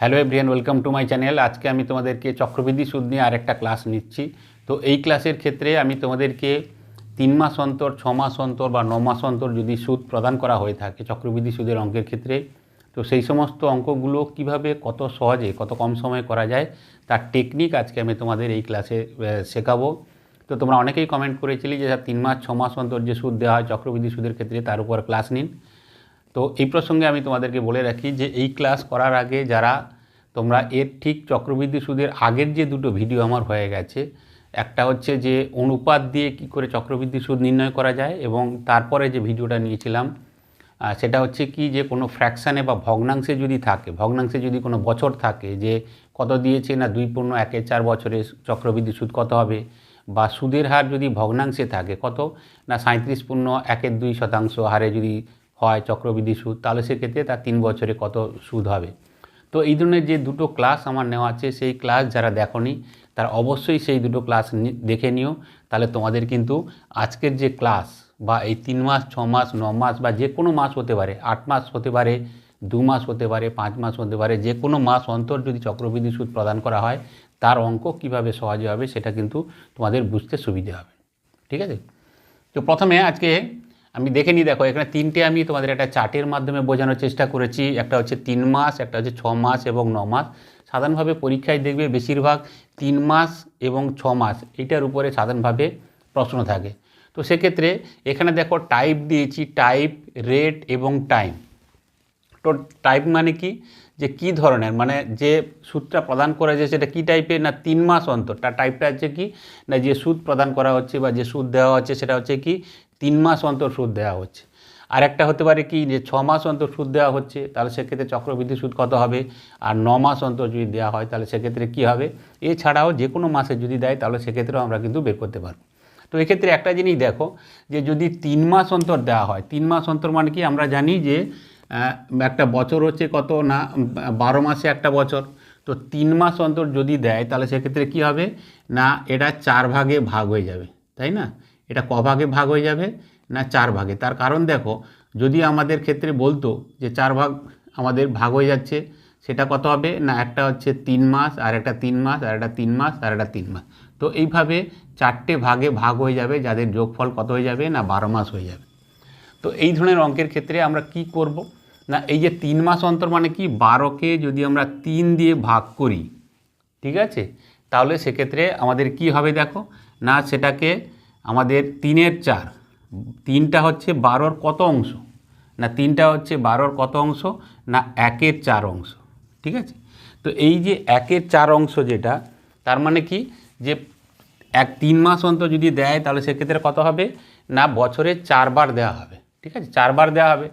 Hello everyone welcome to my channel আজকে আমি তোমাদেরকে চক্রবৃদ্ধি সুদ নিয়ে আরেকটা ক্লাস নিচ্ছি। তো এই ক্লাসের ক্ষেত্রে আমি তোমাদেরকে তিন মাস অন্তর, ছ মাস অন্তর বা ন মাস অন্তর যদি সুদ প্রদান করা হয়ে থাকে, চক্রবৃদ্ধি সুদের অঙ্কের ক্ষেত্রে, তো সেই সমস্ত অঙ্কগুলো কীভাবে কত সহজে, কত কম সময়ে করা যায়, তার টেকনিক আজকে আমি তোমাদের এই ক্লাসে শেখাবো। তো তোমরা অনেকেই কমেন্ট করেছিলে যে তিন মাস, ছ মাস অন্তর যে সুদ দেওয়া হয়, চক্রবৃদ্ধি সুদের ক্ষেত্রে তার উপর ক্লাস নিন। তো এই প্রসঙ্গে আমি তোমাদেরকে বলে রাখি যে এই ক্লাস করার আগে যারা তোমরা এর ঠিক চক্রবৃদ্ধি সুদের আগের যে দুটো ভিডিও আমার হয়ে গেছে, একটা হচ্ছে যে অনুপাত দিয়ে কি করে চক্রবৃদ্ধি সুদ নির্ণয় করা যায় এবং তারপরে যে ভিডিওটা নিয়েছিলাম সেটা হচ্ছে কি যে কোনো ফ্র্যাকশানে বা ভগ্নাংশে যদি থাকে, ভগ্নাংশে যদি কোনো বছর থাকে যে কত দিয়েছে না দুই পূর্ণ একে চার বছরে চক্রবৃদ্ধি সুদ কত হবে, বা সুদের হার যদি ভগ্নাংশে থাকে কত না সাঁত্রিশ পূর্ণ একের দুই শতাংশ হারে যদি হয় চক্রবৃদ্ধি সুদ, তাহলে সেক্ষেত্রে তার তিন বছরে কত সুদ হবে। তো এই ধরনের যে দুটো ক্লাস আমার নেওয়া আছে, সেই ক্লাস যারা দেখনি, তারা অবশ্যই সেই দুটো ক্লাস দেখে নিও। তাহলে তোমাদের কিন্তু আজকের যে ক্লাস বা এই তিন মাস, ছ মাস, ন মাস বা যে কোনো মাস হতে পারে, আট মাস হতে পারে, দু মাস হতে পারে, পাঁচ মাস হতে পারে, যে কোনো মাস অন্তর যদি চক্রবৃদ্ধি সুদ প্রদান করা হয়, তার অঙ্ক কীভাবে সহজে হবে সেটা কিন্তু তোমাদের বুঝতে সুবিধে হবে। ঠিক আছে? তো প্রথমে আজকে আমি দেখে নিই, দেখো, এখানে তিনটে আমি তোমাদের একটা চার্টের মাধ্যমে বোঝানোর চেষ্টা করেছি। একটা হচ্ছে তিন মাস, একটা হচ্ছে ছ মাস এবং ন মাস। সাধারণভাবে পরীক্ষায় দেখবে বেশিরভাগ তিন মাস এবং ছ মাস এটার উপরে সাধারণভাবে প্রশ্ন থাকে। তো সেক্ষেত্রে এখানে দেখো টাইপ দিয়েছি টাইপ রেট এবং টাইম তো টাইপ মানে কি? যে কি ধরনের মানে যে সুদটা প্রদান করা যায় সেটা কি টাইপের না তিন মাস অন্তর? তার টাইপটা হচ্ছে কি? না যে সুদ প্রদান করা হচ্ছে বা যে সুদ দেওয়া হচ্ছে সেটা হচ্ছে কি? মাস অন্তর সুদ দেওয়া হচ্ছে। আর একটা হতে পারে কি যে ছ মাস অন্তর সুদ দেওয়া হচ্ছে, তাহলে সেক্ষেত্রে চক্রবৃদ্ধি সুদ কত হবে? আর ন মাস অন্তর যদি দেওয়া হয়, তাহলে সেক্ষেত্রে কি হবে? এছাড়াও যে কোনো মাসে যদি দেয়, তাহলে সেক্ষেত্রেও আমরা কিন্তু বের করতে পারব। তো এক্ষেত্রে একটা জিনিস দেখো যে যদি তিন মাস অন্তর দেওয়া হয়, তিন মাস অন্তর মানে কি? আমরা জানি যে একটা বছর হচ্ছে কত না, বারো মাসে একটা বছর। তো তিন মাস অন্তর যদি দেয়, তাহলে সেক্ষেত্রে কি হবে? না, এটা চার ভাগে ভাগ হয়ে যাবে, তাই না? এটা ক ভাগে ভাগ হয়ে যাবে না চার ভাগে? তার কারণ দেখো, যদি আমাদের ক্ষেত্রে বলতো যে চার ভাগ আমাদের ভাগ হয়ে যাচ্ছে, সেটা কত হবে? না, একটা হচ্ছে তিন মাস, আর একটা তিন মাস, আর একটা তিন মাস, আর একটা তিন মাস। তো এইভাবে চারটে ভাগে ভাগ হয়ে যাবে, যাদের যোগফল কত হয়ে যাবে? না, বারো মাস হয়ে যাবে। তো এই ধরনের অঙ্কের ক্ষেত্রে আমরা কি করব? না, এই যে তিন মাস অন্তর মানে কি? বারোকে যদি আমরা তিন দিয়ে ভাগ করি, ঠিক আছে? তাহলে সেক্ষেত্রে আমাদের কি হবে দেখো? না, সেটাকে আমাদের তিনের চার। তিনটা হচ্ছে বারোর কত অংশ? না, তিনটা হচ্ছে বারোর কত অংশ? না, একের চার অংশ। ঠিক আছে? তো এই যে একের চার অংশ যেটা, তার মানে কি? যে এক তিন মাস অন্তর যদি দেয়, তাহলে সেক্ষেত্রে কত হবে? না, বছরে চারবার দেওয়া হবে। ঠিক আছে? চারবার দেওয়া হবে।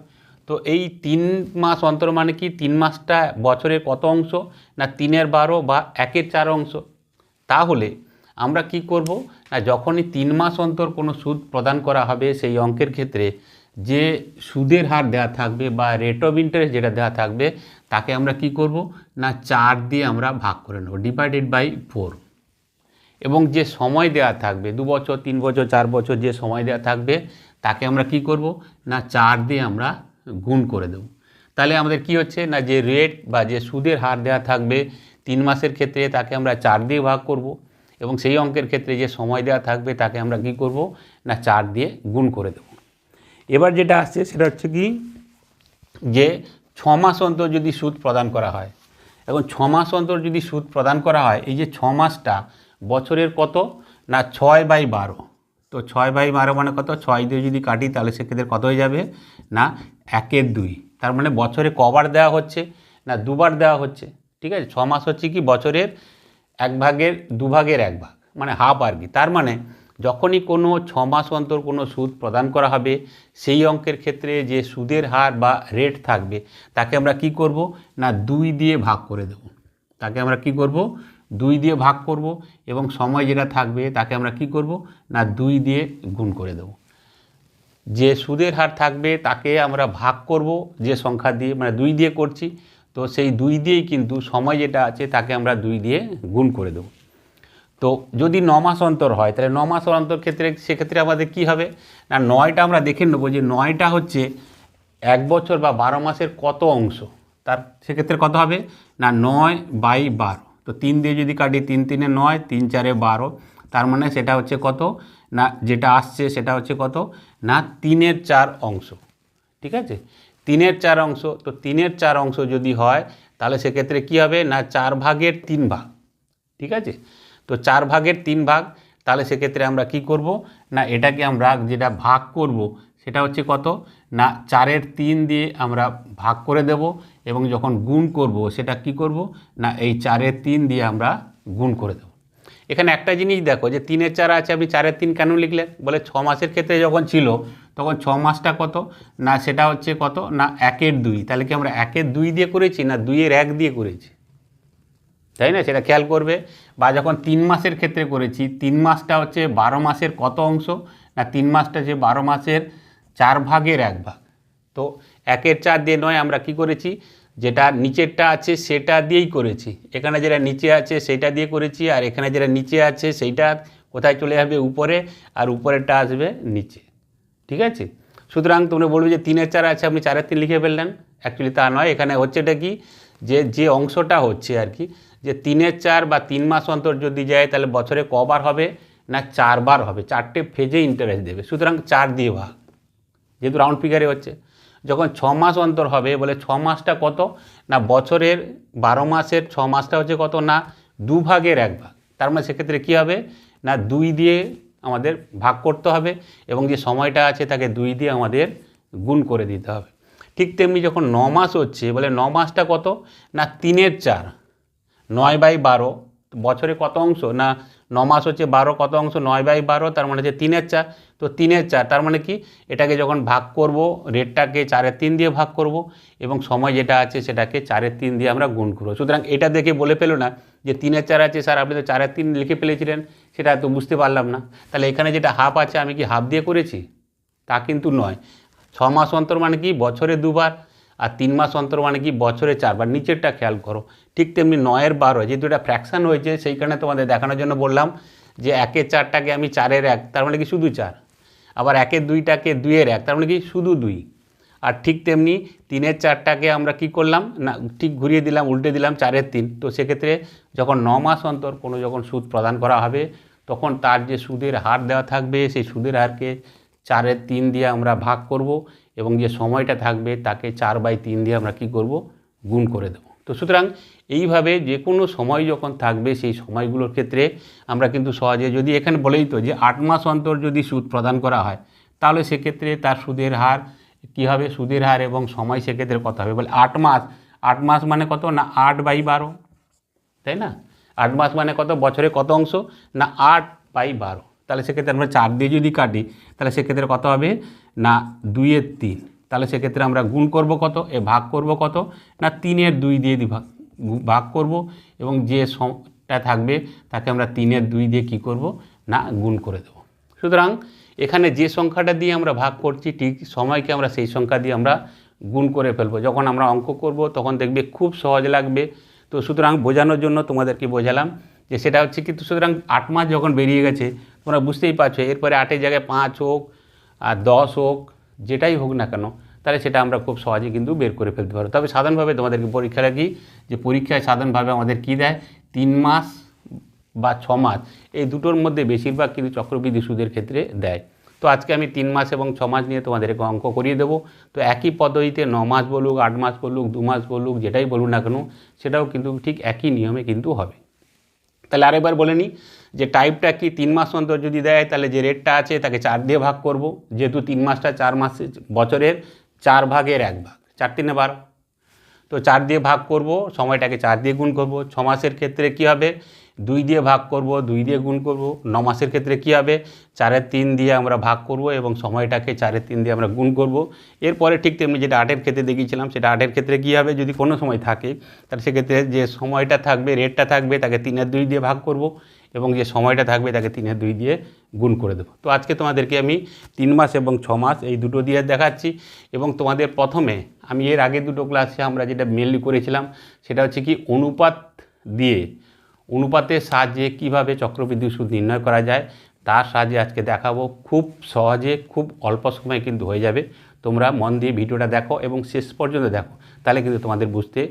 তো এই তিন মাস অন্তর মানে কি? তিন মাসটা বছরের কত অংশ? না, তিনের বারো বা একের চার অংশ। তাহলে আমরা কি করব? না যখনই তিন মাস অন্তর কোনো সুদ প্রদান করা হবে সেই অঙ্কের ক্ষেত্রে যে সুদের হার দেওয়া থাকবে বা রেট অফ ইন্টারেস্ট যেটা দেওয়া থাকবে, তাকে আমরা কি করব? না, চার দিয়ে আমরা ভাগ করে নেব ডিভাইডেড বাই ফোর এবং যে সময় দেওয়া থাকবে, দু বছর, তিন বছর, চার বছর যে সময় দেওয়া থাকবে, তাকে আমরা কি করব? না, চার দিয়ে আমরা গুণ করে দেব। তাহলে আমাদের কি হচ্ছে? না, যে রেট বা যে সুদের হার দেওয়া থাকবে, তিন মাসের ক্ষেত্রে তাকে আমরা চার দিয়ে ভাগ করব। এবং সেই অঙ্কের ক্ষেত্রে যে সময় দেওয়া থাকবে তাকে আমরা কি করব? না চার দিয়ে গুণ করে দেব। এবার যেটা আসছে সেটা হচ্ছে কি? যে ছ মাস অন্তর যদি সুদ প্রদান করা হয় এখন ছ মাস অন্তর যদি সুদ প্রদান করা হয়, এই যে ছ মাসটা বছরের কত? না ছয় বাই বারো। তো ছয় বাই বারো মানে কত? ছয় দিয়ে যদি কাটি তাহলে সেক্ষেত্রে কত হয়ে যাবে? না একের দুই। তার মানে বছরে কবার দেওয়া হচ্ছে, না দুবার দেওয়া হচ্ছে। ঠিক আছে? ছ মাস হচ্ছে কি? বছরের এক ভাগের, দু ভাগের এক ভাগ মানে হাফ আর কি। তার মানে যখনই কোনো ছ মাস অন্তর কোনো সুদ প্রদান করা হবে, সেই অঙ্কের ক্ষেত্রে যে সুদের হার বা রেট থাকবে, তাকে আমরা কি করব? না, দুই দিয়ে ভাগ করে দেব। তাকে আমরা কি করব? দুই দিয়ে ভাগ করব এবং সময় যেটা থাকবে, তাকে আমরা কি করব? না, দুই দিয়ে গুণ করে দেব। যে সুদের হার থাকবে, তাকে আমরা ভাগ করব, যে সংখ্যা দিয়ে মানে দুই দিয়ে করছি তো সেই দুই দিয়েই কিন্তু সময় যেটা আছে তাকে আমরা দুই দিয়ে গুণ করে দেবো। তো যদি ন মাস অন্তর হয়, তাহলে ন মাস অন্তর ক্ষেত্রে, সেক্ষেত্রে আমাদের কি হবে? না, নয়টা আমরা দেখে নেব যে নয়টা হচ্ছে এক বছর বা বারো মাসের কত অংশ? তার সেক্ষেত্রে কত হবে? না, নয় বাই বারো। তো তিন দিয়ে যদি কাটি তিন তিনে নয়, তিন চারে বারো, তার মানে সেটা হচ্ছে কত? না, যেটা আসছে সেটা হচ্ছে কত? না, তিনের চার অংশ। ঠিক আছে? তিনের চার অংশ, তো তিনের চার অংশ যদি হয়, তাহলে সেক্ষেত্রে কী হবে? না, চার ভাগের তিন ভাগ, ঠিক আছে? তো চার ভাগের তিন ভাগ, তাহলে সেক্ষেত্রে আমরা কি করব? না, এটাকে আমরা যেটা ভাগ করব, সেটা হচ্ছে কত? না, চারের তিন দিয়ে আমরা ভাগ করে দেব, এবং যখন গুণ করব, সেটা কি করব? না, এই চারের তিন দিয়ে আমরা গুণ করে দেব। এখানে একটা জিনিস দেখো যে তিনের চার আছে, আপনি চারের তিন কেন লিখলেন? বলে ছ মাসের ক্ষেত্রে যখন ছিল, তখন ছ মাসটা কত? না, সেটা হচ্ছে কত? না, একের দুই। তাহলে কি আমরা একের দুই দিয়ে করেছি, না দুইয়ের এক দিয়ে করেছি? তাই না? সেটা খেয়াল করবে। বা যখন তিন মাসের ক্ষেত্রে করেছি, তিন মাসটা হচ্ছে বারো মাসের কত অংশ? না, তিন মাসটা যে বারো মাসের চার ভাগের এক ভাগ। তো একের চার দিয়ে নয় আমরা কি করেছি? যেটা নিচেরটা আছে সেটা দিয়েই করেছি। এখানে যেটা নিচে আছে সেটা দিয়ে করেছি, আর এখানে যেটা নিচে আছে সেইটা কোথায় চলে যাবে? উপরে, আর উপরেরটা আসবে নিচে। ঠিক আছে? সুতরাং তোমরা বলবে যে তিনের চার আছে, আপনি চারের তিন লিখে ফেললেন। অ্যাকচুয়ালি তা নয়। এখানে হচ্ছে এটা কি? যে যে অংশটা হচ্ছে আর কি, যে তিনের চার বা তিন মাস অন্তর যদি যায়, তাহলে বছরে কবার হবে না চারবার হবে? চারটে ফেজে ইন্টারেস্ট দেবে। সুতরাং চার দিয়ে ভাগ। যেহেতু রাউন্ড ফিগারে হচ্ছে। যখন ছ মাস অন্তর হবে, বলে ছ মাসটা কত? না, বছরের বারো মাসের ছ মাসটা হচ্ছে কত? না, দু ভাগের এক ভাগ। তার মানে সেক্ষেত্রে কী হবে? না, দুই দিয়ে আমাদের ভাগ করতে হবে এবং যে সময়টা আছে তাকে দুই দিয়ে আমাদের গুণ করে দিতে হবে। ঠিক তেমনি যখন ন মাস হচ্ছে, বলে ন মাসটা কত? না, তিনের চার, নয় বাই বারো, বছরে কত অংশ? না ন মাস হচ্ছে বারো, কত অংশ? নয় বাই বারো, তার মানে হচ্ছে তিনের চার। তো তিনের চার, তার মানে কি? এটাকে যখন ভাগ করব, রেটটাকে চারের তিন দিয়ে ভাগ করব, এবং সময় যেটা আছে সেটাকে চারের তিন দিয়ে আমরা গুণ করব। সুতরাং এটা দেখে বলে পেল না যে তিনের চার আছে, স্যার আপনি তো চারের তিন লিখে ফেলেছিলেন, সেটা তো বুঝতে পারলাম না। তাহলে এখানে যেটা হাফ আছে, আমি কি হাফ দিয়ে করেছি? তা কিন্তু নয়। ছ মাস অন্তর মানে কি? বছরে দুবার। আর তিন মাস অন্তর মানে কি বছরে চারবার, নিচেরটা খেয়াল করো। ঠিক তেমনি নয়ের বারো, যেহেতু এটা ফ্র্যাকশান হয়েছে, সেইখানে তোমাদের দেখানোর জন্য বললাম যে একের চারটাকে আমি চারের এক, তার মানে কি শুধু চার। আবার একের দুইটাকে দুইয়ের এক, তার মানে কি শুধু দুই। আর ঠিক তেমনি তিনের চারটাকে আমরা কি করলাম? না, ঠিক ঘুরিয়ে দিলাম, উল্টে দিলাম চারের তিন। তো সেক্ষেত্রে যখন ন মাস অন্তর কোনো যখন সুদ প্রদান করা হবে, তখন তার যে সুদের হার দেওয়া থাকবে, সেই সুদের হারকে চারের তিন দিয়ে আমরা ভাগ করব। এবং যে সময়টা থাকবে তাকে চার বাই তিন দিয়ে আমরা কি করব? গুণ করে দেবো। তো সুতরাং এইভাবে যে কোনো সময় যখন থাকবে সেই সময়গুলোর ক্ষেত্রে আমরা কিন্তু সহজে যদি এখানে বলেই তো যে আট মাস অন্তর যদি সুদ প্রদান করা হয়, তাহলে সেক্ষেত্রে তার সুদের হার কী হবে? সুদের হার এবং সময় সেক্ষেত্রে কত হবে? বলে আট মাস। আট মাস মানে কত? না আট বাই বারো। তাই না? আট মাস মানে কত? বছরে কত অংশ? না আট বাই বারো। তাহলে সেক্ষেত্রে আমরা চার দিয়ে যদি কাটি, তাহলে সেক্ষেত্রে কত হবে? না দুইয়ের তিন। তাহলে সেক্ষেত্রে আমরা গুণ করব কত? এ ভাগ করব কত? না তিনের দুই দিয়ে ভাগ করব এবং যে সময়টা থাকবে তাকে আমরা তিনের দুই দিয়ে কি করব? না গুণ করে দেব। সুতরাং এখানে যে সংখ্যাটা দিয়ে আমরা ভাগ করছি, ঠিক সময়কে আমরা সেই সংখ্যা দিয়ে আমরা গুণ করে ফেলব। যখন আমরা অঙ্ক করব, তখন দেখবে খুব সহজ লাগবে। তো সুতরাং বোঝানোর জন্য তোমাদেরকে বোঝালাম যে সেটা হচ্ছে কিন্তু সুতরাং আট মাস যখন বেরিয়ে গেছে, তোমরা বুঝতেই পারছ, এরপরে আটের জায়গায় পাঁচ হোক আর দশ হোক, যেটাই হোক না কেন, তাহলে সেটা আমরা খুব সহজে কিন্তু বের করে ফেলতে পারব। তবে সাধারণভাবে তোমাদেরকে পরীক্ষা রাখি যে পরীক্ষায় সাধারণভাবে আমাদের কী দেয়? তিন মাস বা ছ মাস, এই দুটোর মধ্যে বেশিরভাগ কিন্তু চক্রবৃদ্ধি সুদের ক্ষেত্রে দেয়। তো আজকে আমি তিন মাস এবং ছ মাস নিয়ে তোমাদেরকে অঙ্ক করিয়ে দেবো। তো একই পদ্ধতিতে ন মাস বলুক, আট মাস বলুক, দু মাস বলুক, যেটাই বলুক না কেন, সেটাও কিন্তু ঠিক একই নিয়মে কিন্তু হবে। তাহলে আরেকবার বলে নিই যে টাইপটা কি তিন মাস অন্তর যদি দেয়, তাহলে যে রেটটা আছে তাকে চার দিয়ে ভাগ করব। যেহেতু তিন মাসটা চার মাসে, বছরের চার ভাগের এক ভাগ, চার তিনে বারো। তো চার দিয়ে ভাগ করব, সময়টাকে চার দিয়ে গুণ করব। ছ মাসের ক্ষেত্রে কি হবে? দুই দিয়ে ভাগ করব, দুই দিয়ে গুণ করব। ন মাসের ক্ষেত্রে কি হবে? চারের তিন দিয়ে আমরা ভাগ করব এবং সময়টাকে চারের তিন দিয়ে আমরা গুণ করব। এরপরে ঠিক তেমনি যেটা আটের ক্ষেত্রে দেখিয়েছিলাম, সেটা আটের ক্ষেত্রে কী হবে? যদি কোনো সময় থাকে, তাহলে সেক্ষেত্রে যে সময়টা থাকবে রেটটা থাকবে, তাকে তিনের দুই দিয়ে ভাগ করব। এবং যে সময়টা থাকবে তাকে তিনের দুই দিয়ে গুণ করে দেবো। তো আজকে তোমাদেরকে আমি তিন মাস এবং ছ মাস এই দুটো দিয়ে দেখাচ্ছি এবং তোমাদের প্রথমে আমি এর আগে দুটো ক্লাসে আমরা যেটা মেনলি করেছিলাম সেটা হচ্ছে কি অনুপাত দিয়ে, অনুপাতের সাহায্যে কীভাবে চক্রবৃদ্ধি সুদ নির্ণয় করা যায়, তার সাহায্যে আজকে দেখাবো। খুব সহজে, খুব অল্প সময়ে কিন্তু হয়ে যাবে। তোমরা মন দিয়ে ভিডিওটা দেখো এবং শেষ পর্যন্ত দেখো। তাহলে কিন্তু তোমাদের বুঝতে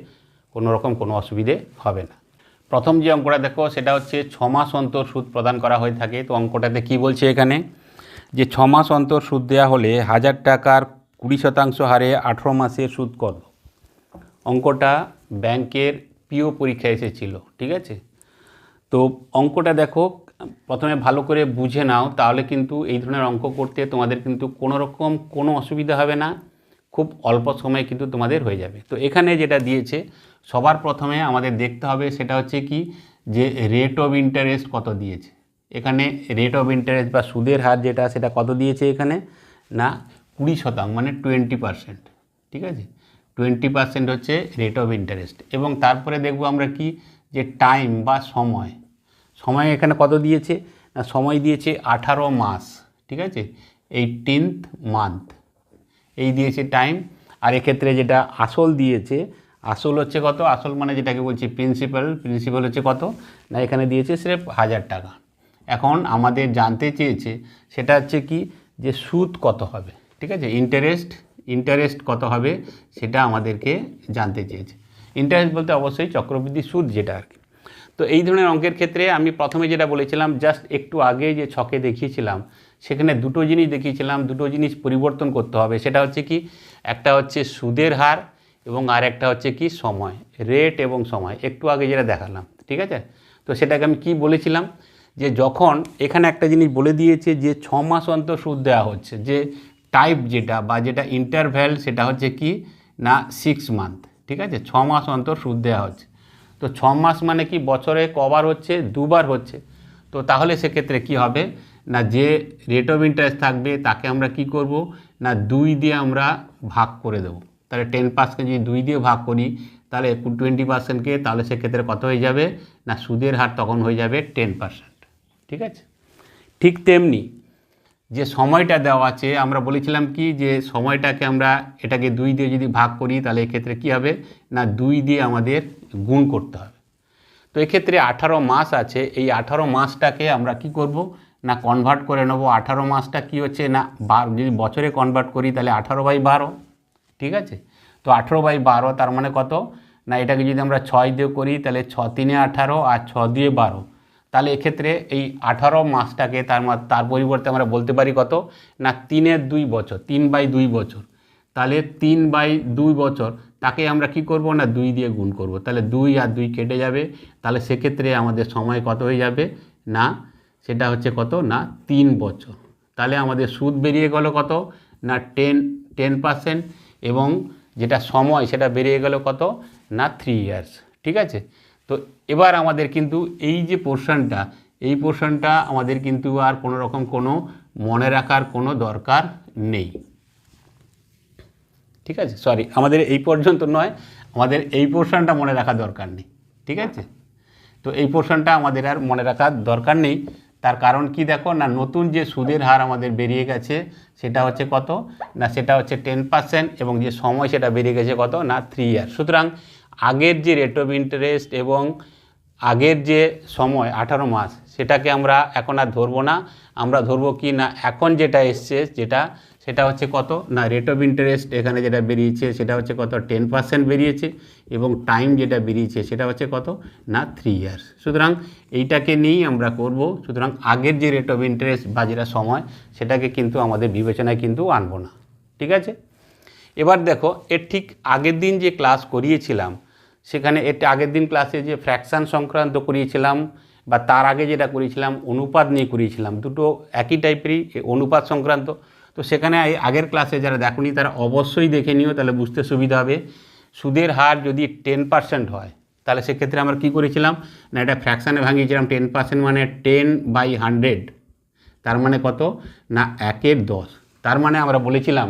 কোনো রকম কোনো অসুবিধে হবে না। প্রথম যে অঙ্কটা দেখো, সেটা হচ্ছে ছ মাস অন্তর সুদ প্রদান করা হয়ে থাকে। তো অঙ্কটাতে কি বলছে এখানে? যে ছ মাস অন্তর সুদ দেওয়া হলে হাজার টাকার কুড়ি শতাংশ হারে আঠেরো মাসের সুদ কত অঙ্কটা ব্যাংকের পিও পরীক্ষা এসেছিল, ঠিক আছে? তো অঙ্কটা দেখো, প্রথমে ভালো করে বুঝে নাও, তাহলে কিন্তু এই ধরনের অঙ্ক করতে তোমাদের কিন্তু কোনো রকম কোনো অসুবিধা হবে না। খুব অল্প সময়ে কিন্তু তোমাদের হয়ে যাবে। তো এখানে যেটা দিয়েছে সবার প্রথমে আমাদের দেখতে হবে সেটা হচ্ছে কি যে রেট অফ ইন্টারেস্ট কত দিয়েছে। এখানে রেট অফ ইন্টারেস্ট বা সুদের হার যেটা সেটা কত দিয়েছে এখানে? না, কুড়ি শতাংশ মানে টোয়েন্টি পারসেন্ট ঠিক আছে? টোয়েন্টি পার্সেন্ট হচ্ছে রেট অফ ইন্টারেস্ট এবং তারপরে দেখব আমরা কি যে টাইম বা সময়। সময় এখানে কত দিয়েছে? না, সময় দিয়েছে আঠারো মাস, ঠিক আছে? এইটিনথ মান্থ এই দিয়েছে টাইম আর এক্ষেত্রে যেটা আসল দিয়েছে আসল হচ্ছে কত? আসল মানে যেটাকে বলছি প্রিন্সিপাল প্রিন্সিপাল হচ্ছে কত? না, এখানে দিয়েছে স্রেফ হাজার টাকা। এখন আমাদের জানতে চেয়েছে সেটা হচ্ছে কি? যে সুদ কত হবে? ঠিক আছে? ইন্টারেস্ট ইন্টারেস্ট কত হবে? সেটা আমাদেরকে জানতে চেয়েছে। ইন্টারেস্ট বলতে অবশ্যই চক্রবৃদ্ধি সুদ যেটা আর কি। তো এই ধরনের অঙ্কের ক্ষেত্রে আমি প্রথমে যেটা বলেছিলাম জাস্ট একটু আগে যে ছকে দেখিয়েছিলাম, সেখানে দুটো জিনিস দেখিয়েছিলাম, দুটো জিনিস পরিবর্তন করতে হবে। সেটা হচ্ছে কি? একটা হচ্ছে সুদের হার এবং আর একটা হচ্ছে কি, সময় রেট এবং সময়। একটু আগে যেটা দেখালাম, ঠিক আছে? তো সেটাকে আমি কি বলেছিলাম যে যখন এখানে একটা জিনিস বলে দিয়েছে যে ছ মাস অন্তর সুদ দেওয়া হচ্ছে, যে টাইপ যেটা বা যেটা ইন্টারভ্যাল সেটা হচ্ছে কি, না সিক্স মান্থ ঠিক আছে? ছ মাস অন্তর সুদ দেওয়া হচ্ছে। তো ছ মাস মানে কি, বছরে কবার হচ্ছে, দুবার হচ্ছে। তো তাহলে সেক্ষেত্রে কি হবে? না, যে রেট অফ ইন্টারেস্ট থাকবে তাকে আমরা কি করব? না, দুই দিয়ে আমরা ভাগ করে দেবো। তাহলে টেন পার্সেন্ট যদি দুই দিয়ে ভাগ করি, তাহলে টোয়েন্টি পার্সেন্টকে তাহলে সেক্ষেত্রে কত হয়ে যাবে? না, সুদের হার তখন হয়ে যাবে টেন পার্সেন্ট ঠিক আছে? ঠিক তেমনি যে সময়টা দেওয়া আছে, আমরা বলেছিলাম কি যে সময়টাকে আমরা এটাকে দুই দিয়ে যদি ভাগ করি, তাহলে এক্ষেত্রে কি হবে? না, দুই দিয়ে আমাদের গুণ করতে হবে। তো এক্ষেত্রে আঠারো মাস আছে, এই আঠারো মাসটাকে আমরা কি করব? না কনভার্ট করে নেব। আঠারো মাসটা কি হচ্ছে? না, বার, যদি বছরে কনভার্ট করি, তাহলে আঠারো বাই বারো। ঠিক আছে? তো আঠেরো বাই বারো তার মানে কত? না, এটাকে যদি আমরা ছয় দিয়ে করি, তাহলে ছ তিনে আঠারো আর ছ দিয়ে বারো। তাহলে এক্ষেত্রে এই আঠারো মাসটাকে তার তার পরিবর্তে আমরা বলতে পারি কত? না তিনের দুই বছর, তিন বাই দুই বছর। তাহলে তিন বাই দুই বছর, তাকে আমরা কি করব? না, দুই দিয়ে গুণ করব। তাহলে দুই আর দুই কেটে যাবে। তাহলে সেক্ষেত্রে আমাদের সময় কত হয়ে যাবে? না, সেটা হচ্ছে কত? না, তিন বছর। তাহলে আমাদের সুদ বেরিয়ে গেল কত? না, টেন টেন পার্সেন্ট। এবং যেটা সময় সেটা বেরিয়ে গেল কত? না থ্রি ইয়ার্স ঠিক আছে? তো এবার আমাদের কিন্তু এই যে পোর্শনটা এই পোর্শনটা আমাদের কিন্তু আর কোনো রকম কোনো মনে রাখার কোনো দরকার নেই। ঠিক আছে? সরি আমাদের এই পর্যন্ত নয় আমাদের এই পোর্শনটা মনে রাখা দরকার নেই ঠিক আছে? তো এই পোর্শনটা আমাদের আর মনে রাখার দরকার নেই। তার কারণ কি দেখো? না, নতুন যে সুদের হার আমাদের বেরিয়ে গেছে, সেটা হচ্ছে কত? না, সেটা হচ্ছে টেন পার্সেন্ট এবং যে সময় সেটা বেরিয়ে গেছে কত? না থ্রি ইয়ার সুতরাং আগের যে রেট অফ ইন্টারেস্ট এবং আগের যে সময়, আঠারো মাস, সেটাকে আমরা এখন আর ধরবো না। আমরা ধরবো কি না? এখন যেটা এসছে, যেটা সেটা হচ্ছে কত? না রেট অফ ইন্টারেস্ট এখানে যেটা বেরিয়েছে সেটা হচ্ছে কত? টেন পার্সেন্ট বেরিয়েছে এবং টাইম যেটা বেরিয়েছে সেটা হচ্ছে কত? না থ্রি ইয়ার্স সুতরাং এইটাকে নিয়েই আমরা করব। সুতরাং আগের যে রেট অফ ইন্টারেস্ট বা যেটা সময়, সেটাকে কিন্তু আমাদের বিবেচনায় কিন্তু আনব না। ঠিক আছে? এবার দেখো, এর ঠিক আগের দিন যে ক্লাস করিয়েছিলাম, সেখানে এর আগের দিন ক্লাসে যে ফ্র্যাকশান সংক্রান্ত করিয়েছিলাম বা তার আগে যেটা করিয়েছিলাম, অনুপাত নিয়ে করিয়েছিলাম, দুটো একই টাইপেরই অনুপাত সংক্রান্ত। তো সেখানে আগের ক্লাসে যারা দেখনি, তারা অবশ্যই দেখে নিও, তাহলে বুঝতে সুবিধা হবে। সুদের হার যদি টেন পার্সেন্ট হয়, তাহলে সেক্ষেত্রে আমরা কী করেছিলাম? না, এটা ফ্র্যাকশানে ভাঙিয়েছিলাম টেন পার্সেন্ট মানে টেন বাই হান্ড্রেড তার মানে কত? না, একের দশ। তার মানে আমরা বলেছিলাম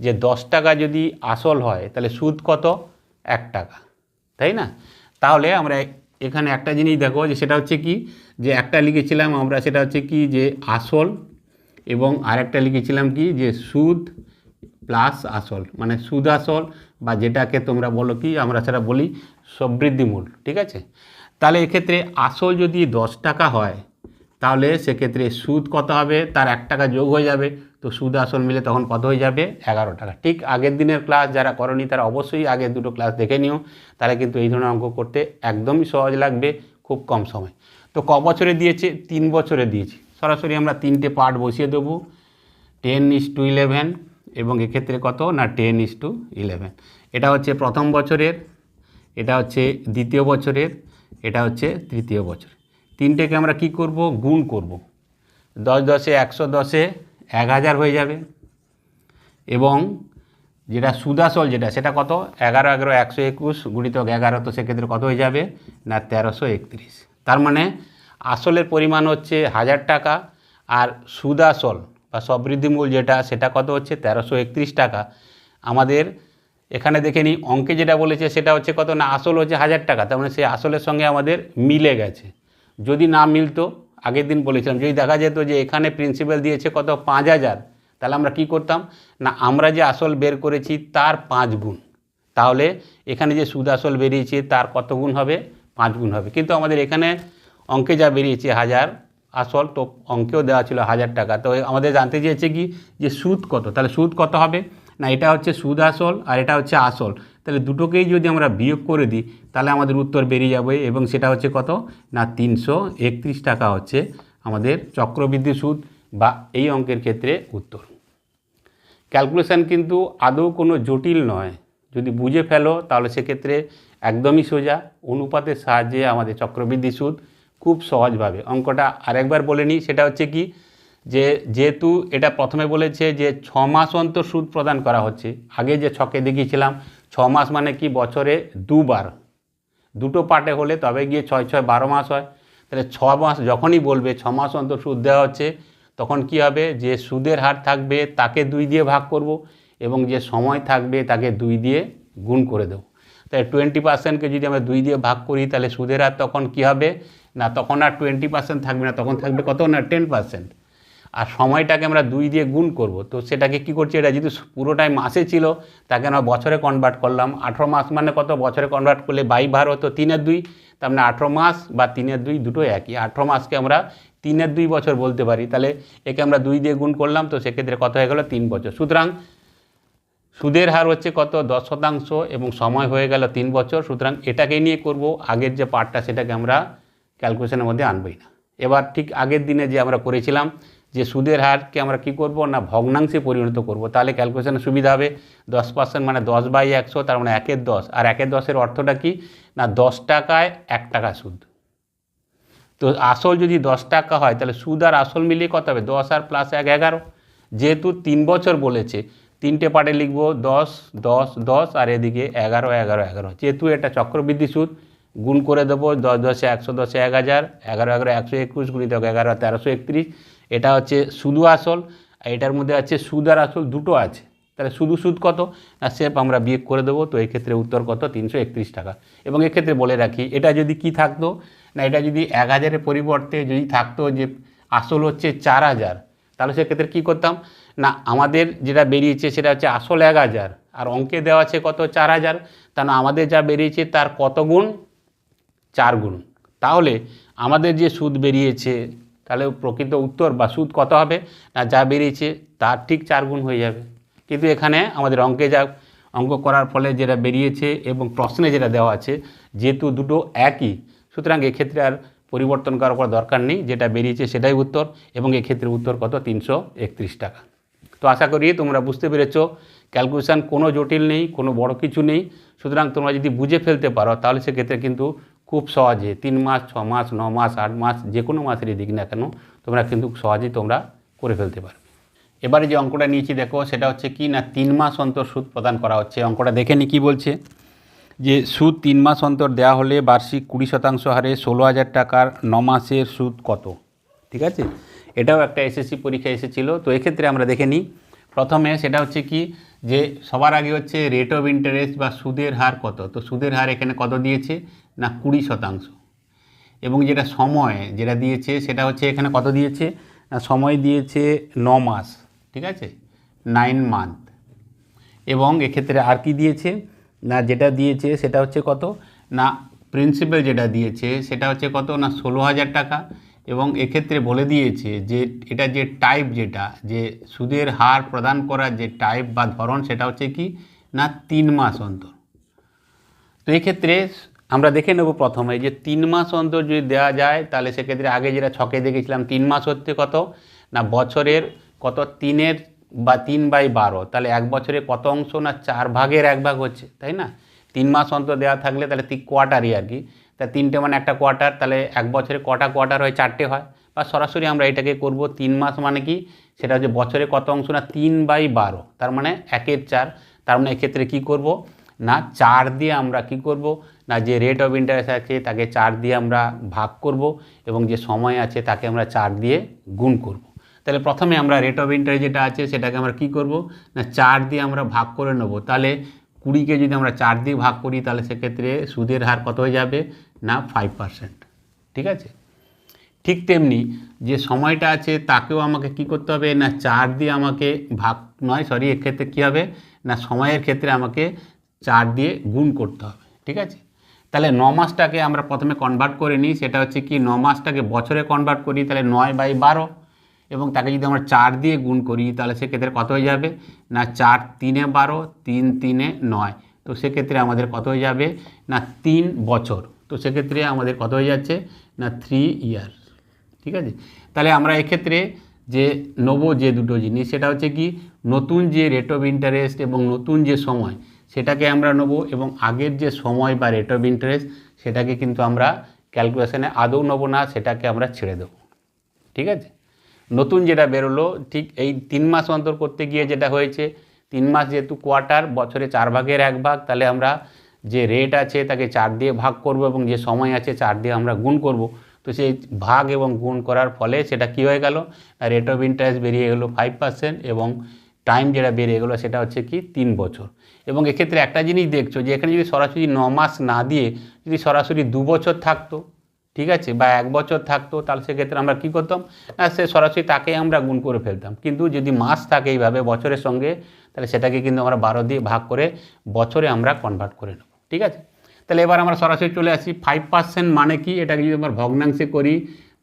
যে দশ টাকা যদি আসল হয়, তাহলে সুদ কত? এক টাকা। তাই না? তাহলে আমরা এখানে একটা জিনিস দেখো, যে সেটা হচ্ছে কি? যে একটা লিখেছিলাম আমরা, সেটা হচ্ছে কি? যে আসল এবং আরেকটা লিখেছিলাম কি যে সুদ প্লাস আসল মানে সুদ আসল বা যেটাকে তোমরা বলো কি, আমরা সেটা বলি সমৃদ্ধিমূল ঠিক আছে? তাহলে এক্ষেত্রে আসল যদি দশ টাকা হয়, তাহলে সেক্ষেত্রে সুদ কত হবে? তার এক টাকা যোগ হয়ে যাবে। তো সুদ আসল মিলে তখন কত হয়ে যাবে? এগারো টাকা। ঠিক আগের দিনের ক্লাস যারা করনি, তারা অবশ্যই আগের দুটো ক্লাস দেখে নিও। তাহলে কিন্তু এই ধরনের অঙ্ক করতে একদমই সহজ লাগবে, খুব কম সময়। তো ক বছরে দিয়েছে? তিন বছরে দিয়েছি। সরাসরি আমরা তিনটে পার্ট বসিয়ে দেবো। টেন ইস টু ইলেভেন এবং এক্ষেত্রে কত? না টেন ইস টু ইলেভেন এটা হচ্ছে প্রথম বছরের, এটা হচ্ছে দ্বিতীয় বছরের, এটা হচ্ছে তৃতীয় বছর। তিনটেকে আমরা কি করব? গুণ করব। দশ দশে একশো দশে এক হাজার হয়ে যাবে। এবং যেটা সুদাসল যেটা, সেটা কত? এগারো এগারো একশো একুশ গুণিতক এগারো, তো সেক্ষেত্রে কত হয়ে যাবে? না, তেরোশো একত্রিশ। তার মানে আসলের পরিমাণ হচ্ছে হাজার টাকা আর সুদাসল বা সবৃদ্ধিমূল যেটা, সেটা কত হচ্ছে? তেরোশো একত্রিশ টাকা। আমাদের এখানে দেখে নিই, অঙ্কে যেটা বলেছে সেটা হচ্ছে কত? না, আসল হচ্ছে হাজার টাকা, তার মানে সেই আসলের সঙ্গে আমাদের মিলে গেছে। যদি না মিলতো, আগের দিন বলেছিলাম, যদি দেখা যেত যে এখানে প্রিন্সিপাল দিয়েছে কত? পাঁচ হাজার, তাহলে আমরা কি করতাম? না, আমরা যে আসল বের করেছি তার পাঁচ গুণ। তাহলে এখানে যে সুদ আসল বেরিয়েছে, তার কত গুণ হবে? পাঁচ গুণ হবে। কিন্তু আমাদের এখানে অঙ্কে যা বেরিয়েছে, হাজার, আসল তো অঙ্কেও দেওয়া ছিল হাজার টাকা। তো আমাদের জানতে চেয়েছে কি? যে সুদ কত? তাহলে সুদ কত হবে? না, এটা হচ্ছে সুদ আসল আর এটা হচ্ছে আসল। তাহলে দুটোকেই যদি আমরা বিয়োগ করে দিই, তাহলে আমাদের উত্তর বেরিয়ে যাবে এবং সেটা হচ্ছে কত? না, তিনশো একত্রিশ টাকা হচ্ছে আমাদের চক্রবৃদ্ধি সুদ বা এই অঙ্কের ক্ষেত্রে উত্তর। ক্যালকুলেশান কিন্তু আদৌ কোনো জটিল নয়। যদি বুঝে ফেলো, তাহলে সেক্ষেত্রে একদমই সোজা। অনুপাতের সাহায্যে আমাদের চক্রবৃদ্ধি সুদ খুব সহজভাবে। অঙ্কটা আরেকবার বলে নিই, সেটা হচ্ছে কি যে যেহেতু এটা প্রথমে বলেছে যে ছ মাস অন্তর সুদ প্রদান করা হচ্ছে, আগে যে ছকে দেখিয়েছিলাম, ছ মাস মানে কি বছরে দুবার। দুটো পার্টে হলে তবে গিয়ে ছয় ছয়, বারো মাস হয়। তাহলে ছ মাস যখনই বলবে, ছ মাস অন্তর সুদ দেওয়া হচ্ছে, তখন কি হবে? যে সুদের হার থাকবে, তাকে দুই দিয়ে ভাগ করব এবং যে সময় থাকবে, তাকে দুই দিয়ে গুণ করে দেবো। তাই টোয়েন্টি পার্সেন্টকে যদি আমরা দুই দিয়ে ভাগ করি, তাহলে সুদের হার তখন কি হবে? না, তখন আর টোয়েন্টি পার্সেন্ট থাকবে না, তখন থাকবে কত না টেন পার্সেন্ট আর সময়টাকে আমরা দুই দিয়ে গুণ করব। তো সেটাকে কি করছি, এটা যদি পুরোটাই মাসে ছিল, তাকে আমরা বছরে কনভার্ট করলাম। আঠেরো মাস মানে কত? বছরে কনভার্ট করলে বাই ভার হতো তিনের দুই, তার মানে আঠেরো মাস বা তিনের দুই দুটো একই। আঠেরো মাসকে আমরা তিনের দুই বছর বলতে পারি। তাহলে একে আমরা দুই দিয়ে গুণ করলাম, তো সেক্ষেত্রে কত হয়ে গেল? তিন বছর। সুতরাং সুদের হার হচ্ছে কত? দশ শতাংশ এবং সময় হয়ে গেল তিন বছর। সুতরাং এটাকেই নিয়ে করব। আগের যে পার্টটা সেটাকে আমরা ক্যালকুলেশনের মধ্যে আনবই না। এবার ঠিক আগের দিনে যে আমরা করেছিলাম, যে সুদের হারকে আমরা কি করব না ভগ্নাংশে পরিণত করব, তাহলে ক্যালকুলেশনের সুবিধা হবে। দশ পার্সেন্ট মানে দশ বাই একশো, তার মানে একের দশ। আর একের দশের অর্থটা কি? না, দশ টাকায় এক টাকা সুদ। তো আসল যদি দশ টাকা হয়, তাহলে সুদ আর আসল মিলিয়ে কত হবে? দশ আর প্লাস এক, এগারো। যেহেতু তিন বছর বলেছে, তিনটে পার্টে লিখব দশ দশ দশ, আর এদিকে এগারো এগারো এগারো। যেহেতু এটা চক্রবৃদ্ধি সুদ গুণ করে দেবো, দশ দশে একশো দশে এক হাজার, এগারো এগারো একশো একুশ গুণিত এগারো তেরোশো একত্রিশ। এটা হচ্ছে শুধু আসল, আর এটার মধ্যে আছে সুদ আর আসল দুটো আছে। তাহলে শুধু সুদ কত? না সেপ আমরা বিয়োগ করে দেবো, তো এক্ষেত্রে উত্তর কত? তিনশো একত্রিশ টাকা। এবং এক্ষেত্রে বলে রাখি, এটা যদি কি থাকতো? না, এটা যদি এক হাজারের পরিবর্তে যদি থাকতো যে আসল হচ্ছে চার হাজার, তাহলে সেক্ষেত্রে কী করতাম? না, আমাদের যেটা বেরিয়েছে সেটা হচ্ছে আসল এক হাজার, আর অঙ্কে দেওয়া আছে কত? চার হাজার। তা না, আমাদের যা বেরিয়েছে তার কত গুণ? চার গুণ। তাহলে আমাদের যে সুদ বেরিয়েছে, তাহলে প্রকৃত উত্তর বা সুদ কত হবে? না, যা বেরিয়েছে, তার ঠিক চার গুণ হয়ে যাবে। কিন্তু এখানে আমাদের অঙ্কে যা, অঙ্ক করার ফলে যেটা বেরিয়েছে এবং প্রশ্নে যেটা দেওয়া আছে, যেহেতু দুটো একই, সুতরাং এক্ষেত্রে আর পরিবর্তন করার পর দরকার নেই, যেটা বেরিয়েছে সেটাই উত্তর এবং এক্ষেত্রে উত্তর কত? তিনশো একত্রিশ টাকা। তো আশা করি তোমরা বুঝতে পেরেছ, ক্যালকুলেশান কোনো জটিল নেই, কোনো বড় কিছু নেই। সুতরাং তোমরা যদি বুঝে ফেলতে পারো, তাহলে সেক্ষেত্রে কিন্তু খুব সহজে তিন মাস, ছ মাস, ন মাস, আট মাস, যে কোনো মাসেরই দিক না কেন তোমরা কিন্তু সহজেই তোমরা করে ফেলতে পারবে। এবারে যে অঙ্কটা নিয়েছি দেখো, সেটা হচ্ছে কি না তিন মাস অন্তর সুদ প্রদান করা হচ্ছে। অঙ্কটা দেখে নি কী বলছে? যে সুদ তিন মাস অন্তর দেওয়া হলে বার্ষিক কুড়ি শতাংশ হারে ষোলো হাজার টাকার ন মাসের সুদ কত? ঠিক আছে? এটাও একটা এসএসসি পরীক্ষা এসেছিল। তো এক্ষেত্রে আমরা দেখে নিই প্রথমে সেটা হচ্ছে কি যে সবার আগে হচ্ছে রেট অফ ইন্টারেস্ট বা সুদের হার কত? তো সুদের হার এখানে কত দিয়েছে? না কুড়ি শতাংশ। এবং যেটা সময় যেটা দিয়েছে সেটা হচ্ছে এখানে কত দিয়েছে? না, সময় দিয়েছে ন মাস, ঠিক আছে? Nine month. এবং এক্ষেত্রে আর কি দিয়েছে? না, যেটা দিয়েছে সেটা হচ্ছে কত? না, প্রিন্সিপাল যেটা দিয়েছে সেটা হচ্ছে কত? না, ষোলো হাজার টাকা। এবং এক্ষেত্রে বলে দিয়েছে যে, এটা যে টাইপ যেটা, যে সুদের হার প্রদান করার যে টাইপ বা ধরন, সেটা হচ্ছে কি? না, তিন মাস অন্তর। তো এক্ষেত্রে আমরা দেখে নেব প্রথমে যে তিন মাস অন্তর যদি দেওয়া যায়, তাহলে সেক্ষেত্রে আগে যেটা ছকে দেখেছিলাম, তিন মাস হচ্ছে কত? না, বছরের কত? তিনের বা তিন বাই বারো, তাহলে এক বছরে কত অংশ না চার ভাগের এক ভাগ হচ্ছে, তাই না? তিন মাস অন্তর দেওয়া থাকলে তাহলে তিন কোয়ার্টারই আর কি। তা তিনটে মানে একটা কোয়ার্টার, তাহলে এক বছরে কটা কোয়ার্টার হয় চারটে হয়? বা সরাসরি আমরা এটাকে করব, তিন মাস মানে কি? সেটা হচ্ছে বছরে কত অংশ না? তিন বাই বারো, তার মানে একের চার। তার মানে এক্ষেত্রে কী করব? না, চার দিয়ে আমরা কি করব? না যে রেট অফ ইন্টারেস্ট আছে তাকে চার দিয়ে আমরা ভাগ করব এবং যে সময় আছে তাকে আমরা চার দিয়ে গুণ করব। তাহলে প্রথমে আমরা রেট অফ ইন্টারেস্ট যেটা আছে সেটাকে আমরা কি করব? না চার দিয়ে আমরা ভাগ করে নেব। তাহলে কুড়িকে যদি আমরা চার দিয়ে ভাগ করি তাহলে সেক্ষেত্রে সুদের হার কত হয়ে যাবে? না ফাইভ পার্সেন্ট ঠিক আছে? ঠিক তেমনি যে সময়টা আছে তাকেও আমাকে কি করতে হবে? না চার দিয়ে আমাকে ভাগ নয় সরি এক্ষেত্রে কী হবে? না সময়ের ক্ষেত্রে আমাকে চার দিয়ে গুণ করতে হবে। ঠিক আছে? তাহলে ন মাসটাকে আমরা প্রথমে কনভার্ট করে নিই, সেটা হচ্ছে কি ন মাসটাকে বছরে কনভার্ট করি, তাহলে নয় বাই বারো, এবং তাকে যদি আমরা চার দিয়ে গুণ করি, তাহলে সেক্ষেত্রে কত হয়ে যাবে? না, চার তিনে বারো, তিন তিনে নয়। তো সেক্ষেত্রে আমাদের কত হয়ে যাবে? না, তিন বছর। তো সেক্ষেত্রে আমাদের কত হয়ে যাচ্ছে? না থ্রি ইয়ার ঠিক আছে? তাহলে আমরা এক্ষেত্রে যে নেব যে দুটো জিনিস, সেটা হচ্ছে কি নতুন যে রেট অফ ইন্টারেস্ট এবং নতুন যে সময় সেটাকে আমরা নেব এবং আগের যে সময় বা রেট অফ ইন্টারেস্ট সেটাকে কিন্তু আমরা ক্যালকুলেশনে আদৌ নেব না, সেটাকে আমরা ছেড়ে দেবো। ঠিক আছে? নতুন যেটা বেরোলো, ঠিক এই তিন মাস অন্তর করতে গিয়ে যেটা হয়েছে, তিন মাস যেহেতু কোয়ার্টার বছরে চার ভাগের এক ভাগ, তাহলে আমরা যে রেট আছে তাকে চার দিয়ে ভাগ করব এবং যে সময় আছে চার দিয়ে আমরা গুণ করব। তো সেই ভাগ এবং গুণ করার ফলে সেটা কি হয়ে গেল? রেট অফ ইন্টারেস্ট বেরিয়ে গেলো ফাইভ পার্সেন্ট এবং টাইম যেটা বেরিয়ে গেলো সেটা হচ্ছে কি? তিন বছর। এবং এক্ষেত্রে একটা জিনিস দেখছ যে এখানে যদি সরাসরি ন মাস না দিয়ে যদি সরাসরি দু বছর থাকতো, ঠিক আছে, বা এক বছর থাকতো, তাহলে সেক্ষেত্রে আমরা কী করতাম? না, সে সরাসরি তাকেই আমরা গুণ করে ফেলতাম। কিন্তু যদি মাস থাকে এইভাবে বছরের সঙ্গে, তাহলে সেটাকে কিন্তু আমরা বারো দিয়ে ভাগ করে বছরে আমরা কনভার্ট করে নেব, ঠিক আছে? তাহলে এবার আমরা সরাসরি চলে আসি ফাইভ পার্সেন্ট মানে কি? এটাকে যদি আমরা ভগ্নাংশে করি,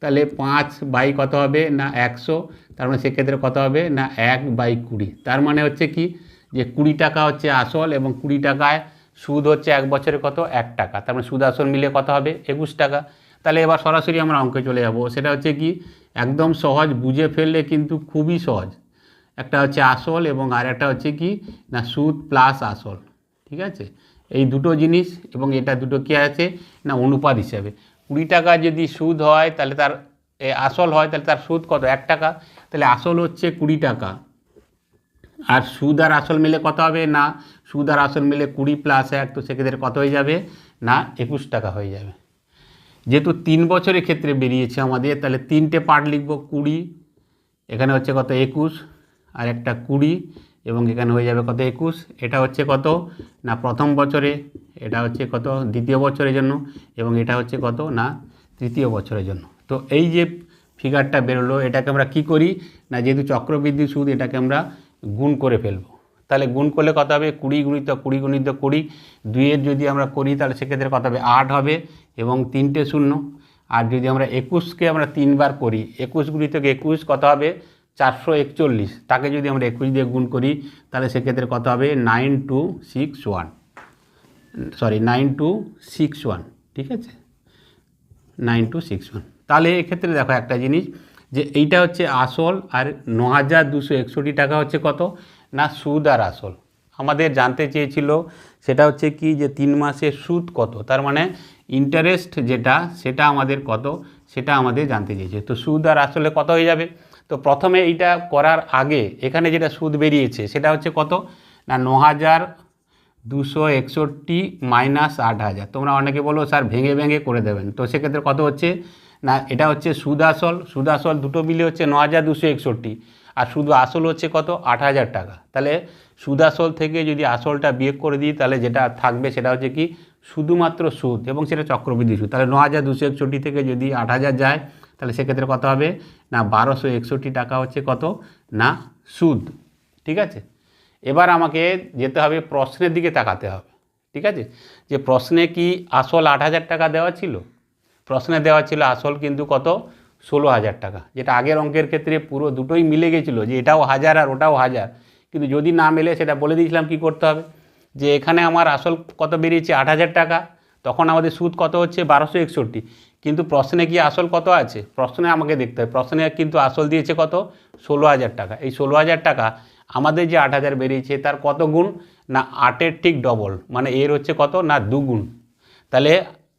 তাহলে পাঁচ বাই কত হবে? না, একশো। তার মানে সেক্ষেত্রে কত হবে? না, এক বাই কুড়ি। তার মানে হচ্ছে কি? যে কুড়ি টাকা হচ্ছে আসল এবং কুড়ি টাকায় সুদ হচ্ছে এক বছরে কত? এক টাকা। তার মানে সুদ আসল মিলে কত হবে? একুশ টাকা। তাহলে এবার সরাসরি আমরা অঙ্কে চলে যাব। সেটা হচ্ছে কি? একদম সহজ, বুঝে ফেললে কিন্তু খুবই সহজ। একটা হচ্ছে আসল এবং আর একটা হচ্ছে কি? না, সুদ প্লাস আসল। ঠিক আছে? এই দুটো জিনিস এবং এটা দুটো কী আছে? না, অনুপাত হিসাবে। কুড়ি টাকা যদি সুদ হয়, তাহলে তার আসল হয়, তাহলে তার সুদ কত? এক টাকা। তাহলে আসল হচ্ছে কুড়ি টাকা। আর সুদ আর আসল মিলে কত হবে? না, সুদ আর আসল মিলে কুড়ি প্লাস এক, তো সেক্ষেত্রে কত হয়ে যাবে? না, একুশ টাকা হয়ে যাবে। যেহেতু তিন বছরের ক্ষেত্রে বেরিয়েছে আমাদের, তাহলে তিনটে পার্ট লিখব কুড়ি, এখানে হচ্ছে কত? একুশ, আর একটা কুড়ি, এবং এখানে হয়ে যাবে কত? একুশ, এটা হচ্ছে কত? না, প্রথম বছরে, এটা হচ্ছে কত? দ্বিতীয় বছরের জন্য, এবং এটা হচ্ছে কত? না, তৃতীয় বছরের জন্য। তো এই যে ফিগারটা বেরোলো, এটাকে আমরা কি করি? না, যেহেতু চক্রবৃদ্ধি সুদ, এটাকে আমরা গুণ করে ফেলব। তাহলে গুণ করলে কত হবে? কুড়ি গুণিত কুড়ি গুণিত কুড়ি। দুইয়ের যদি আমরা করি, তাহলে সেক্ষেত্রে কত হবে? আট হবে এবং তিনটে শূন্য। আর যদি আমরা একুশকে আমরা তিনবার করি, একুশ গুণিত একুশ কত হবে? চারশো একচল্লিশ। তাকে যদি আমরা একুশ দিয়ে গুণ করি, তাহলে সেক্ষেত্রে কত হবে? Nine two six one. Sorry, nine two six one. ঠিক আছে? Nine two six one. তাহলে এক্ষেত্রে দেখো একটা জিনিস যে এইটা হচ্ছে আসল আর ন হাজার দুশো একষট্টি টাকা হচ্ছে কত? না, সুদ আর আসল। আমাদের জানতে চেয়েছিল সেটা হচ্ছে কি যে তিন মাসে সুদ কত? তার মানে ইন্টারেস্ট যেটা, সেটা আমাদের কত? সেটা আমাদের জানতে চেয়েছে। তো সুদ আর আসলে কত হয়ে যাবে? তো প্রথমে এইটা করার আগে এখানে যেটা সুদ বেরিয়েছে, সেটা হচ্ছে কত? না, ন হাজার দুশো একষট্টি মাইনাস আট হাজার। তোমরা অনেকে বলো স্যার, ভেঙে ভেঙে করে দেবেন। তো সেক্ষেত্রে কত হচ্ছে? না, এটা হচ্ছে সুদ আসল সুদ আসল দুটো মিলে হচ্ছে ন হাজার দুশো একষট্টি। আর শুধু আসল হচ্ছে কত? আট হাজার টাকা। তাহলে সুদ আসল থেকে যদি আসলটা বিয়োগ করে দিই, তাহলে যেটা থাকবে সেটা হচ্ছে কি? শুধুমাত্র সুদ এবং সেটা চক্রবৃদ্ধি সুদ। তাহলে ন হাজার দুশো একষট্টি থেকে যদি আট হাজার যায়, তাহলে সেক্ষেত্রে কত হবে? না, বারোশো একষট্টি টাকা হচ্ছে কত? না, সুদ। ঠিক আছে? এবার আমাকে যেতে হবে প্রশ্নের দিকে তাকাতে হবে। ঠিক আছে? যে প্রশ্নে কি আসল আট হাজার টাকা দেওয়া ছিল? প্রশ্নে দেওয়া ছিল আসল কিন্তু কত? ষোলো হাজার টাকা। যেটা আগের অঙ্কের ক্ষেত্রে পুরো দুটোই মিলে গেছিল যে এটাও হাজার আর ওটাও হাজার। কিন্তু যদি না মেলে সেটা বলে দিয়েছিলাম কি করতে হবে? যে এখানে আমার আসল কত বেরিয়েছে? আট হাজার টাকা। তখন আমাদের সুদ কত হচ্ছে? বারোশো একষট্টি। কিন্তু প্রশ্নে কি আসল কত আছে? প্রশ্নে আমাকে দেখতে হবে। প্রশ্নে কিন্তু আসল দিয়েছে কত? ষোলো হাজার টাকা। এই ষোলো হাজার টাকা আমাদের যে আট হাজার বেরিয়েছে তার কত গুণ? না, আটের ঠিক ডবল মানে এর হচ্ছে কত? না, দুগুণ। তাহলে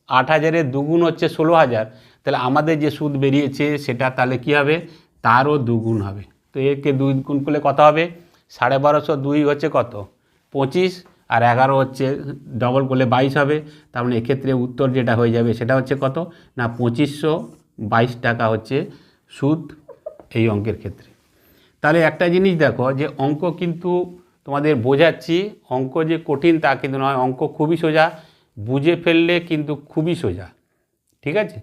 আট হাজারের দুগুণ হচ্ছে ষোলো হাজার। তাহলে আমাদের যে সুদ বেরিয়েছে, সেটা তাহলে কী হবে? তারও দুগুণ হবে। তো একে দুই গুণ করলে কত হবে? সাড়ে বারোশো দুই হচ্ছে কত? পঁচিশ। আর এগারো হচ্ছে ডবল করলে বাইশ হবে। তার মানে এক্ষেত্রে উত্তর যেটা হয়ে যাবে, সেটা হচ্ছে কত? না, পঁচিশশো বাইশ টাকা হচ্ছে সুদ এই অঙ্কের ক্ষেত্রে। তাহলে একটা জিনিস দেখো যে অঙ্ক কিন্তু তোমাদের বোঝাচ্ছি। অঙ্ক যে কঠিন তা কিন্তু নয়, অঙ্ক খুবই সোজা। বুঝে ফেললে কিন্তু খুবই সোজা, ঠিক আছে?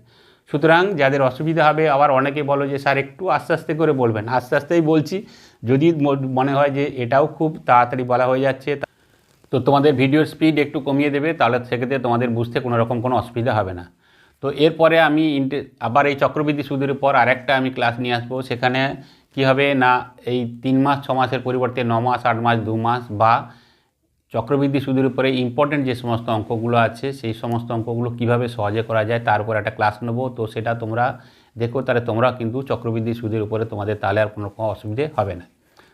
সুতরাং যাদের অসুবিধা হবে, আবার অনেকে বলো যে, স্যার, একটু আস্তে আস্তে করে বলবেন। আস্তে আস্তেই বলছি, যদি মনে হয় যে এটাও খুব তাড়াতাড়ি বলা হয়ে যাচ্ছে, তো তোমাদের ভিডিওর স্পিড একটু কমিয়ে দেবে, তাহলে সেক্ষেত্রে তোমাদের বুঝতে কোনো রকম কোনো অসুবিধা হবে না। তো এরপরে আমি আবার এই চক্রবৃদ্ধি সুদের উপর আরেকটা আমি ক্লাস নিয়ে আসব। সেখানে কি হবে না, এই তিন মাস, ছ মাসের পরিবর্তে ন মাস, আট মাস, দু মাস বা চক্রবৃদ্ধি সুদের উপরে ইম্পর্টেন্ট যে সমস্ত অঙ্কগুলো আছে, সেই সমস্ত অঙ্কগুলো কীভাবে সহজে করা যায় তার উপর একটা ক্লাস নেব। তো সেটা তোমরা দেখো, তাহলে তোমরা কিন্তু চক্রবৃদ্ধি সুদের উপরে তোমাদের তাহলে আর কোনো রকম অসুবিধে হবে না।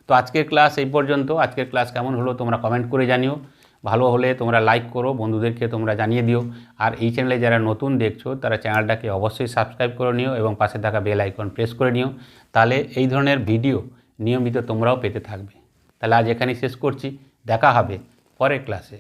তো আজকের ক্লাস এই পর্যন্ত। আজকের ক্লাস কেমন হলো তোমরা কমেন্ট করে জানিও। ভালো হলে তোমরা লাইক করো, বন্ধুদেরকে তোমরা জানিয়ে দিও। আর এই চ্যানেলে যারা নতুন দেখছ, তারা চ্যানেলটাকে অবশ্যই সাবস্ক্রাইব করে নিও এবং পাশে থাকা বেল আইকন প্রেস করে নিও। তাহলে এই ধরনের ভিডিও নিয়মিত তোমরাও পেতে থাকবে। তাহলে আজ এখানেই শেষ করছি। দেখা হবে। পরের ক্লাসে